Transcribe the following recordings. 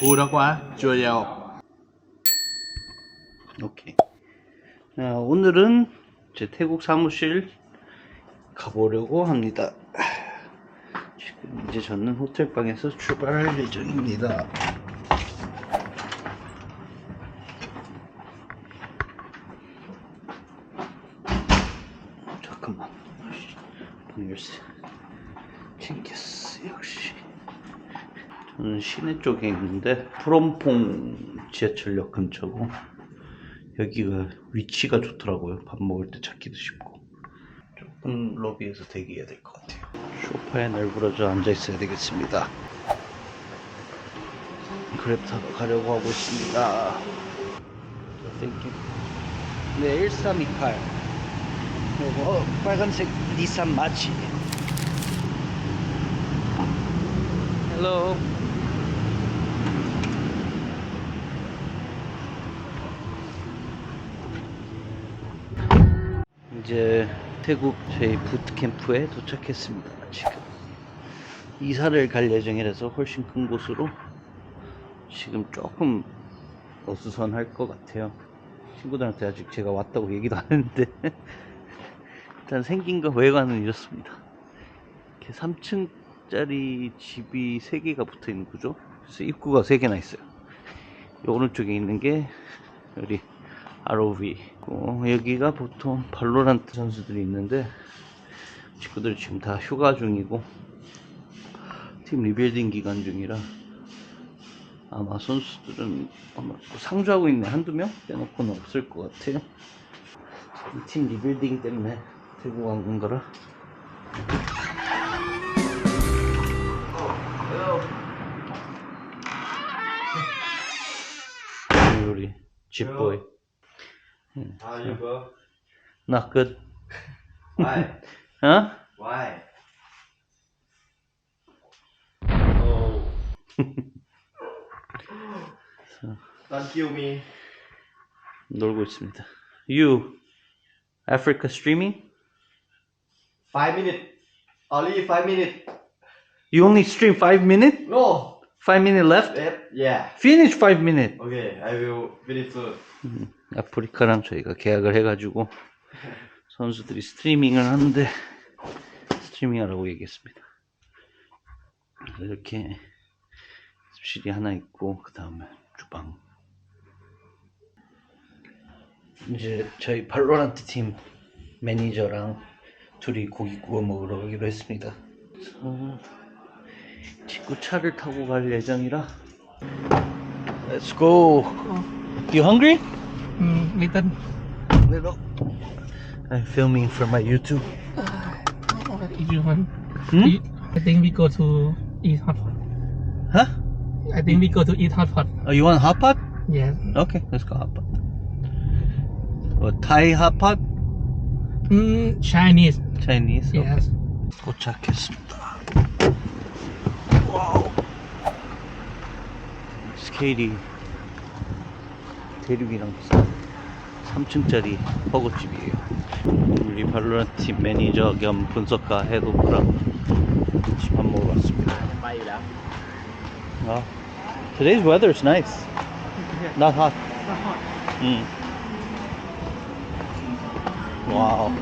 Vui đó quá, chưa giao. 오케이. 자, 오늘은 제 태국 사무실 가보려고 합니다. 지금 이제 저는 호텔 방에서 출발할 예정입니다. 잠깐만. 방 열쇠 챙겼어 역시. 시내 쪽에 있는데 프롬퐁 지하철역 근처고 여기가 위치가 좋더라고요. 밥 먹을 때 찾기도 쉽고. 조금 로비에서 대기해야 될 것 같아요. 소파에 널브러져 앉아 있어야 되겠습니다. 그랩 타러 가려고 하고 있습니다. 땡큐. 네, 1328. 요거 어, 빨간색 니산 마치. 헬 이제 태국 저희 부트캠프에 도착했습니다. 지금 이사를 갈 예정이라서 훨씬 큰 곳으로 지금 조금 어수선할 것 같아요. 친구들한테 아직 제가 왔다고 얘기도 안 했는데 일단 생긴 거 외관은 이렇습니다. 이렇게 3층짜리 집이 3개가 붙어 있는 구조. 그래서 입구가 3개나 있어요. 이 오른쪽에 있는 게 우리 ROV. 어, 여기가 보통 발로란트 선수들이 있는데 친구들이 지금 다 휴가 중이고 팀 리빌딩 기간 중이라 아마 선수들은 아마 상주하고 있는 한두 명 빼놓고는 없을 것 같아요. 이 팀 리빌딩 때문에 들고 간 건가라. 우리 집보이. How are you, bro? Not good. Why? Huh? Why? Oh. Don't kill me. 놀고 있습니다. You, Africa streaming? Five minutes. Only five minutes. You only stream five minutes? No. Five minutes left? Left. Yeah. Finish five minutes. Okay, I will finish soon. 아프리카랑 저희가 계약을 해가지고 선수들이 스트리밍을 하는데 스트리밍하라고 얘기했습니다. 이렇게 습실이 하나 있고 그 다음에 주방. 이제 저희 발로란트 팀 매니저랑 둘이 고기 구워 먹으러 가기로 했습니다. 그래서 친구 차를 타고 갈 예정이라 Let's go. You hungry? Mm, little. Little. I'm filming for my YouTube. If you want, Hmm? I think we go to eat hot pot. Huh? I think we go to eat hot pot. Oh, you want hot pot? Yes. Okay, let's go hot pot. Thai hot pot? Mm, Chinese. Chinese? Okay. Yes. 도착했습니다. 와우. 스 케일이 대륙이랑 비슷한 3층짜리 허거집이에요. 우리 발로란트 팀 매니저 겸 분석가 해도프랑 같이 밥 먹으러 왔습니다. 아, today's weather is nice. Not hot. 음. 와우.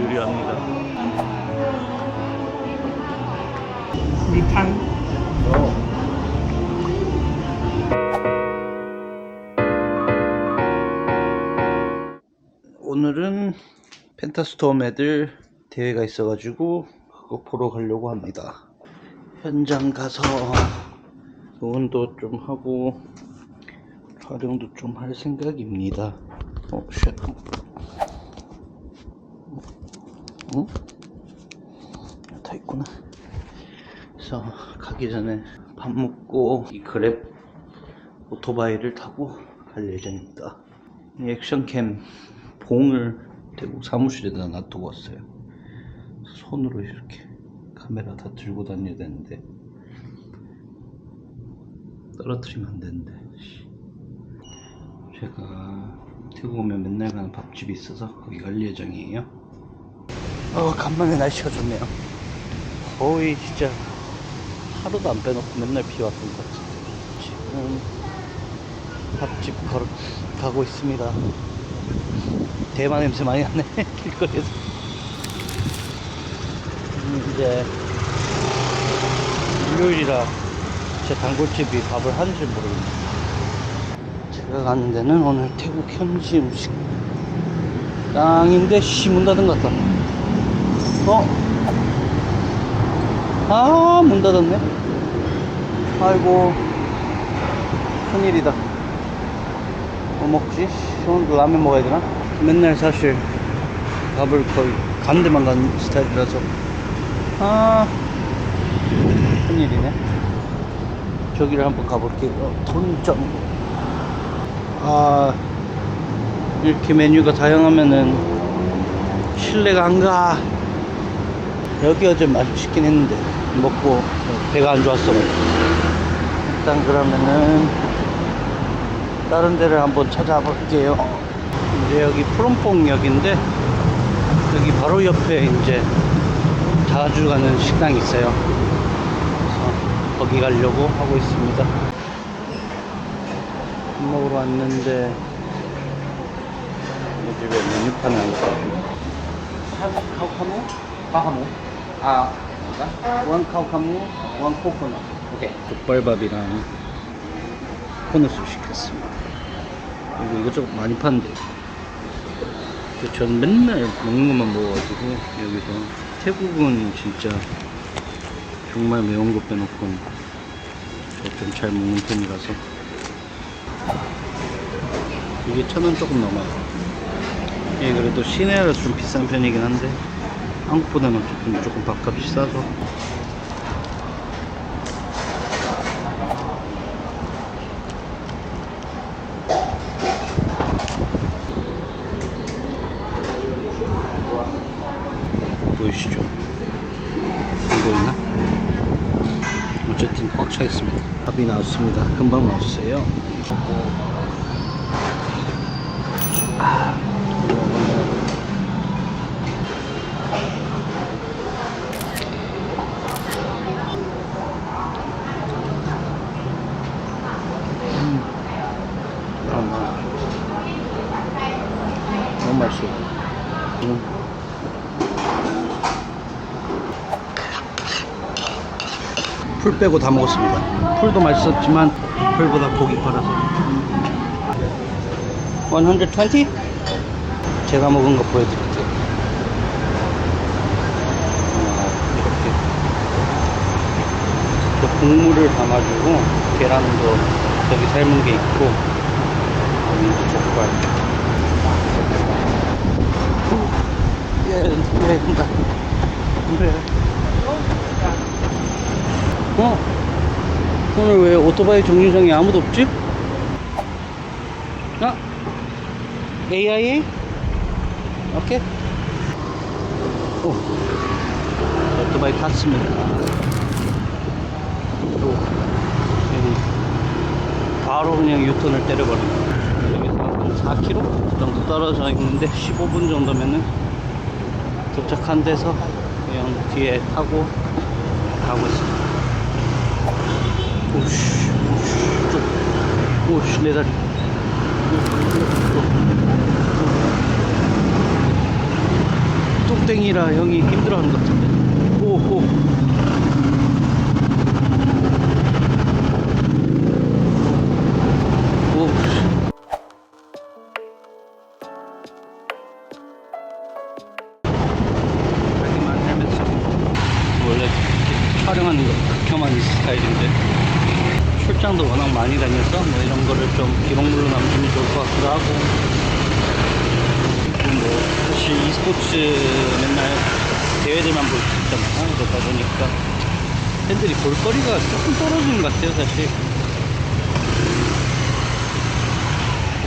유리유리합니다. Big 오늘은 펜타스톰 애들 대회가 있어가지고 그거 보러 가려고 합니다. 현장 가서 응원도 좀 하고 촬영도 좀 할 생각입니다. 어, 쉣. 응? 다 있구나. 그래서 가기 전에 밥 먹고 이 그랩 오토바이를 타고 갈 예정입니다. 이 액션캠 봉을 대구 사무실에다 놔두고 왔어요. 손으로 이렇게 카메라 다 들고 다녀야 되는데 떨어뜨리면 안 되는데 제가 태국 오면 맨날 가는 밥집이 있어서 거기 갈 예정이에요. 어, 간만에 날씨가 좋네요. 거의 진짜 하루도 안 빼놓고 맨날 비 왔던 것 같은데. 지금 밥집 걸어 가고 있습니다. 대만 냄새 많이 나네, 길거리에서. 음, 이제 일요일이라 제 단골집이 밥을 하는지 모르겠네요. 제가 가는 데는 오늘 태국 현지 음식 땅인데 것 같다. 어? 아, 문 닫았네. 아이고, 큰일이다. 뭐 먹지? 오늘 라면 먹어야 되나? 맨날 사실 밥을 거의 간 데만 가는 스타일이라서. 아, 큰일이네. 저기를 한번 가볼게요. 어, 돈점. 아, 이렇게 메뉴가 다양하면은 신뢰가 안 가. 여기 어제 맛있긴 했는데 먹고 배가 안 좋았어. 일단 그러면은 다른 데를 한번 찾아볼게요. 이제 여기 푸롬퐁역인데 여기 바로 옆에 이제 자주 가는 식당이 있어요. 그래서 거기 가려고 하고 있습니다. 밥 먹으러 왔는데 이 집에 메뉴판을 안 써가지고 카우카무? 카하무? 아 원 카우카무, 원 코코넛. 오케이. 족발밥이랑 코코넛을 시켰습니다. 그리고 이것저것 많이 파는데 전 맨날 먹는 것만 먹어가지고 여기서 태국은 진짜 정말 매운 거 빼놓고는 좀잘 먹는 편이라서. 이게 천 원 조금 넘어요. 이게 그래도 시내라서 좀 비싼 편이긴 한데 한국보다는 조금 조금 밥값이 싸서 보이시죠? 안 보이나? 어쨌든 꽉 차 있습니다. 밥이 나왔습니다. 금방 나왔어요. 풀 빼고 다 먹었습니다. 풀도 맛있었지만 풀보다 고기 팔아서 120? 제가 먹은 거 보여드릴게요. 아, 이렇게 또 국물을 담아주고 계란도 여기 삶은 게 있고 여기 이제 족발. 예, 예, 된다. 어? 오늘 왜 오토바이 정류장에 아무도 없지? 아? AIA? 오케이. 오. 오토바이 탔습니다. 또, 여기, 바로 그냥 유턴을 때려버립니다. 여기서 한 4km 정도 떨어져 있는데 15분 정도면은 도착한 데서 그냥 뒤에 타고 가고 있습니다. 오씨, 오씨, 내 다리. 똥땡이라 형이 힘들어하는 것 같은데. 오, 오. 오. 많이 다녀서 뭐 이런 거를 좀 기록물로 남기면 좋을 것 같기도 하고. 뭐 사실 e스포츠 맨날 대회들만 볼 수 있잖아요. 그러다 보니까 팬들이 볼거리가 조금 떨어지는 것 같아요 사실.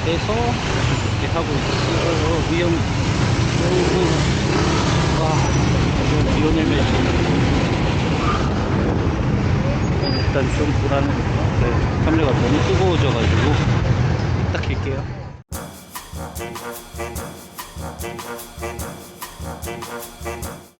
그래서 이렇게 하고 있어요. 위험. 와 비오늘면 일단 좀 불안해. 네, 카메라가 너무 뜨거워져가지고 딱 킬게요.